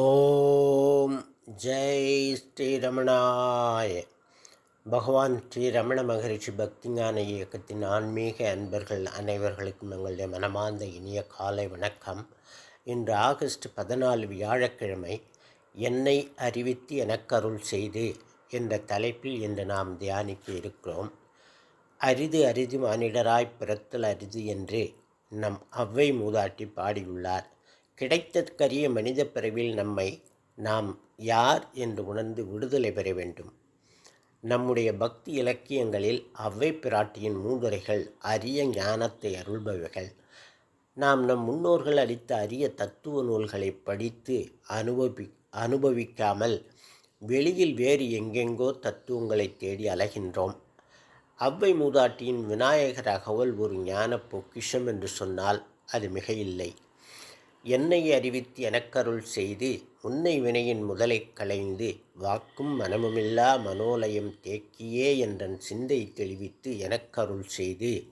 ஓம் ஜெய் ஸ்ரீரமணாய பகவான் ஸ்ரீ ரமண மகரிஷி பக்திஞான இயக்கத்தின் ஆன்மீக அன்பர்கள் அனைவர்களுக்கும் எங்களுடைய மனமார்ந்த இனிய காலை வணக்கம். இன்று ஆகஸ்ட் பதினாலு வியாழக்கிழமை என்னை அறிவித்து எனக்கருள் செய்து என்ற தலைப்பில் இன்று நாம் தியானிக்க இருக்கிறோம். அரிது அரிது மானிடராய் பிறத்தல் அரிது என்று நம் அவ்வை மூதாட்டி பாடியுள்ளார். கிடைத்தற்கரிய மனித பிறவில் நம்மை நாம் யார் என்று உணர்ந்து விடுதலை பெற வேண்டும். நம்முடைய பக்தி இலக்கியங்களில் அவ்வை பிராட்டியின் மூதுரைகள் அரிய ஞானத்தை அருள்பவைகள். நாம் நம் முன்னோர்கள் அளித்த அரிய தத்துவ நூல்களை படித்து அனுபவி அனுபவிக்காமல் வெளியில் வேறு எங்கெங்கோ தத்துவங்களை தேடி அலைகின்றோம். அவ்வை மூதாட்டியின் விநாயகர் அகவல் ஒரு ஞான பொக்கிஷம் என்று சொன்னால் அது மிக இல்லை என்னை அறிவித்து எனக்கருள் செய்து உன்னை வினையின் முதலை களைந்து வாக்கும் மனமுமில்லா மனோலயம் தேக்கியே என்றன் சிந்தை தெளிவித்து எனக்கருள் செய்து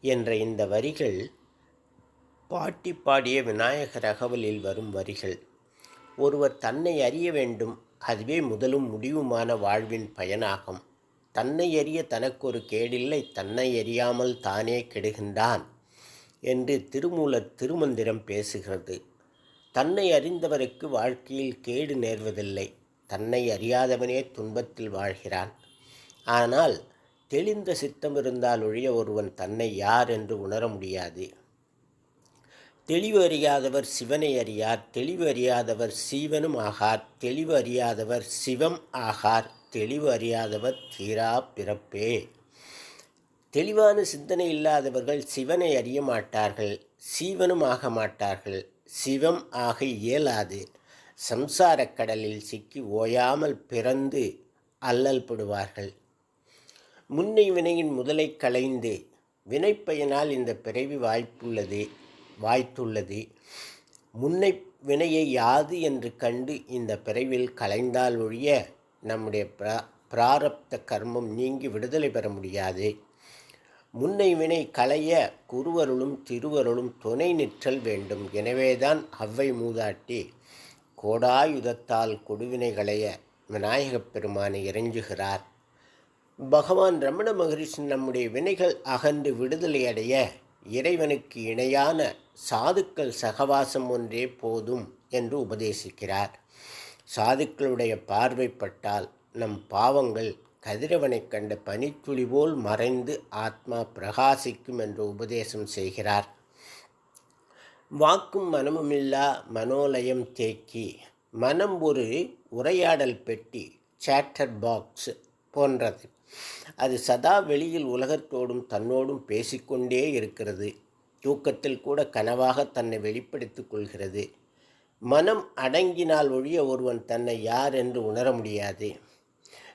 என்ற இந்த வரிகள் பாட்டி பாடிய விநாயகர் அகவலில் வரும் வரிகள். ஒருவர் தன்னை அறிய வேண்டும் அதுவே முதலும் முடிவுமான வாழ்வின் பயனாகும். தன்னை அறிய தனக்கொரு கேடில்லை தன்னை அறியாமல் தானே கெடுகின்றான். என்று திருமூலர் திருமந்திரம் பேசுகிறது. தன்னை அறிந்தவருக்கு வாழ்க்கையில் கேடு நேர்வதில்லை. தன்னை அறியாதவனே துன்பத்தில் வாழ்கிறான். ஆனால் தெளிந்த சித்தம் இருந்தால் ஒழிய ஒருவன் தன்னை யார் என்று உணர முடியாது. தெளிவு அறியாதவர் சிவனை அறியார். தெளிவு அறியாதவர் சீவனும் ஆகார். தெளிவு அறியாதவர் சிவம் ஆகார். தெளிவு அறியாதவர் தீரா பிறப்பே. தெளிவான சிந்தனை இல்லாதவர்கள் சிவனை அறிய மாட்டார்கள் சீவனும் ஆக மாட்டார்கள் சிவம் ஆக இயலாது. சம்சாரக் கடலில் சிக்கி ஓயாமல் பிறந்து அல்லல் படுவார்கள். முன்னை வினையின் முதலை களைந்து வினைப்பயனால் இந்த பிறவி வாய்ப்புள்ளது வாய்த்துள்ளது. முன்னை வினையை யாது என்று கண்டு இந்த பிறவில் கலைந்தால் ஒழிய நம்முடைய பிரா பிராரப்த கர்மம் நீங்கி விடுதலை பெற முடியாது. முன்னை வினை களைய குருவருளும் திருவருளும் துணை நிற்றல் வேண்டும். எனவேதான் அவ்வை மூதாட்டி கோடாயுதத்தால் கொடுவினை களைய விநாயகப் பெருமானை இறைஞ்சுகிறார். பகவான் ரமண மகரிஷி நம்முடைய வினைகள் அகன்று விடுதலை அடைய இறைவனுக்கு இணையான சாதுக்கள் சகவாசம் ஒன்றே போதும் என்று உபதேசிக்கிறார். சாதுக்களுடைய பார்வைப்பட்டால் நம் பாவங்கள் கதிரவனை கண்ட பனித்துளி போல் மறைந்து ஆத்மா பிரகாசிக்கும் என்று உபதேசம் செய்கிறார். வாக்கும் மனமுமில்லா மனோலயம் தேக்கி மனம் ஒரு உரையாடல் பெட்டி சேட்டர் பாக்ஸ் போன்றது. அது சதா வெளியில் உலகத்தோடும் தன்னோடும் பேசிக்கொண்டே இருக்கிறது. தூக்கத்தில் கூட கனவாக தன்னை வெளிப்படுத்திக் கொள்கிறது. மனம் அடங்கினால் ஒழிய ஒருவன் தன்னை யார் என்று உணர முடியாது.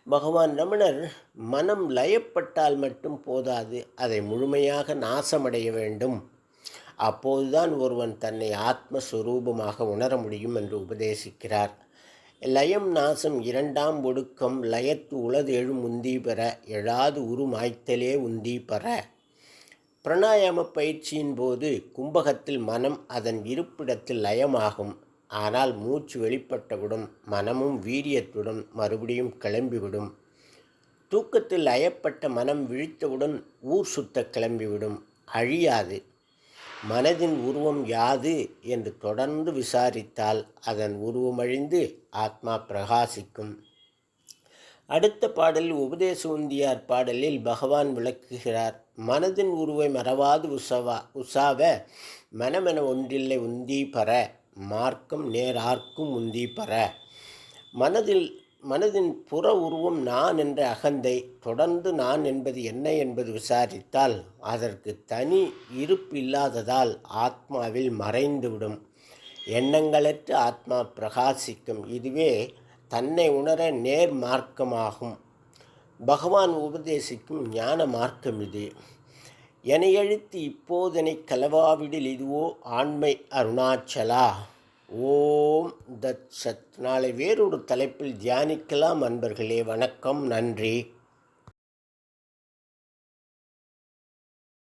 பகவான் ரமணர் மனம் லயப்பட்டால் மட்டும் போதாது அதை முழுமையாக நாசமடைய வேண்டும். அப்போதுதான் ஒருவன் தன்னை ஆத்மஸ்வரூபமாக உணர முடியும் என்று உபதேசிக்கிறார். லயம் நாசம் இரண்டாம் ஒடுக்கம் லயத்து உளது எழும் உந்தி பெற எழாது உருமாய்த்தலே உந்தி பெற. பிரணாயாம பயிற்சியின் போது கும்பகத்தில் மனம் அதன் இருப்பிடத்தில் லயமாகும். ஆனால் மூச்சு வெளிப்பட்டவுடன் மனமும் வீரியத்துடன் மறுபடியும் கிளம்பிவிடும். தூக்கத்தில் அயப்பட்ட மனம் விழித்தவுடன் ஊர் சுத்த கிளம்பிவிடும். அழியாது. மனதின் உருவம் யாது என்று தொடர்ந்து விசாரித்தால் அதன் உருவமழிந்து ஆத்மா பிரகாசிக்கும். அடுத்த பாடலில் உபதேச உந்தியார் பாடலில் பகவான் விளக்குகிறார். மனதின் உருவை மறவாது உசவா உசாவ மனமென ஒன்றில்லை உந்தி பர மார்க்கம் நேரார்க்கும் முந்தி பெற மனதில் மனதின் புற உருவம் நான் என்ற அகந்தை தொடர்ந்து நான் என்பது என்ன என்பது விசாரித்தால் அதற்கு தனி இருப்பு இல்லாததால் ஆத்மாவில் மறைந்துவிடும். எண்ணங்களற்ற ஆத்மா பிரகாசிக்கும். இதுவே தன்னை உணர நேர் மார்க்கமாகும் பகவான் உபதேசிக்கும் ஞான மார்க்கம் இது. எனையழுத்து இப்போதனை கலவாவிடில் இதுவோ ஆண்மை அருணாச்சலா? ஓம் தத் சத் நாளை வேறொரு தலைப்பில் தியானிக்கலாம் அன்பர்களே. வணக்கம். நன்றி.